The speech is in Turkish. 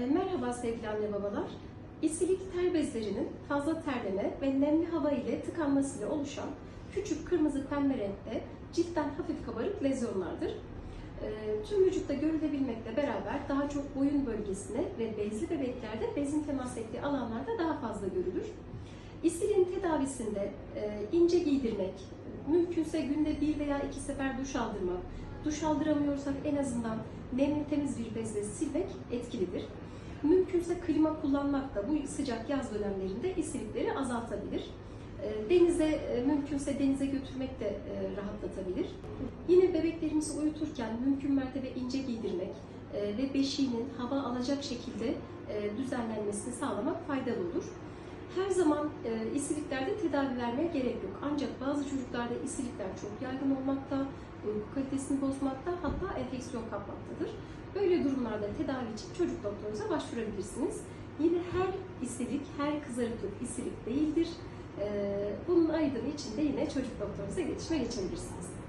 E, Merhaba sevgili anne babalar. İstilik ter bezlerinin fazla terleme ve nemli hava ile tıkanmasıyla oluşan küçük kırmızı pembe renkte ciltten hafif kabarık lezyonlardır. E, Tüm vücutta görülebilmekle beraber daha çok boyun bölgesine ve bezli bebeklerde bezin temas ettiği alanlarda daha fazla görülür. İstiliğin tedavisinde e, ince giydirmek, mümkünse günde bir veya iki sefer duş aldırmak, duş aldıramıyorsak en azından nemli temiz bir bezle silmek etkilidir. Klima kullanmak da bu sıcak yaz dönemlerinde isilikleri azaltabilir. E, Denize, e, mümkünse denize götürmek de e, rahatlatabilir. Yine bebeklerimizi uyuturken mümkün mertebe ince giydirmek e, ve beşiğinin hava alacak şekilde düzenlenmesini sağlamak faydalı olur. Her zaman isiliklerde tedavi vermeye gerek yok. Ancak bazı çocuklarda isilikler çok yaygın olmakta, uyku kalitesini bozmakta, hatta enfeksiyon kapmaktadır. Böyle durumlarda tedavi için çocuk doktorunuza başvurabilirsiniz. Yine her isilik, her kızarıklık isilik değildir. E, bunun ayrımı için de yine çocuk doktorunuza iletişime geçebilirsiniz.